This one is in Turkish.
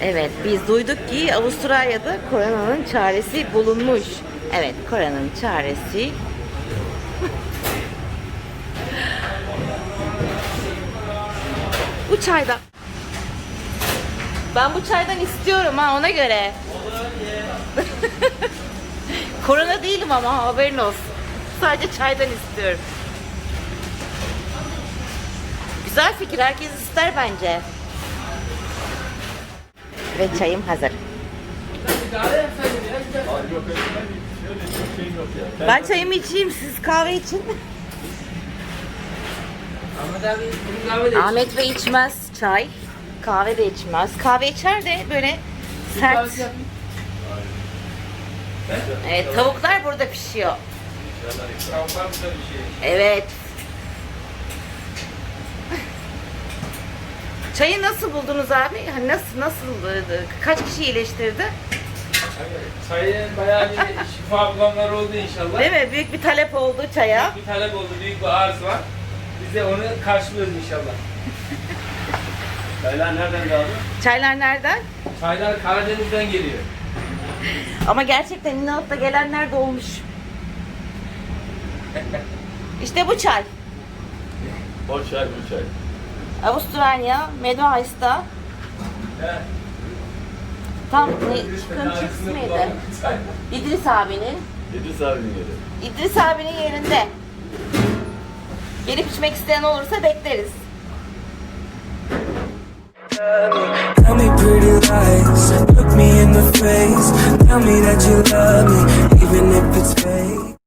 Evet biz duyduk ki Avustralya'da koronanın çaresi bulunmuş. Evet koronanın çaresi bu çayda. Ben bu çaydan istiyorum ha ona göre. Korona değilim ama haberin olsun. Sadece çaydan istiyorum. Güzel fikir herkes ister bence. Ve çayım hazır. Ben çayımı içeyim, siz kahve için. Ahmet Bey içmez çay. Kahve de içmez. Kahve içer de böyle sert. Evet, tavuklar burada pişiyor. Evet. Çayı nasıl buldunuz abi? Hani nasıl nasıl e, kaç kişi iyileştirdi? Çayın bayağı bir şifa bulanlar oldu inşallah. Değil mi? Büyük bir talep oldu çaya. Büyük bir talep oldu, büyük bir arz var. Biz de onu karşılıyoruz inşallah. Çaylar nereden geldi? Çaylar nereden? Çaylar Karadeniz'den geliyor. Ama gerçekten inatla gelenler de olmuş. İşte bu çay. O çay bu çay. Avustralya, Evet. tam ne çıkın çıks mıydı? İdris abinin. İdris abinin yeri. İdris abinin yerinde. Gelip içmek isteyen olursa bekleriz. Tell me pretty lies, look me in the face. Tell me that you love me, even if it's fake.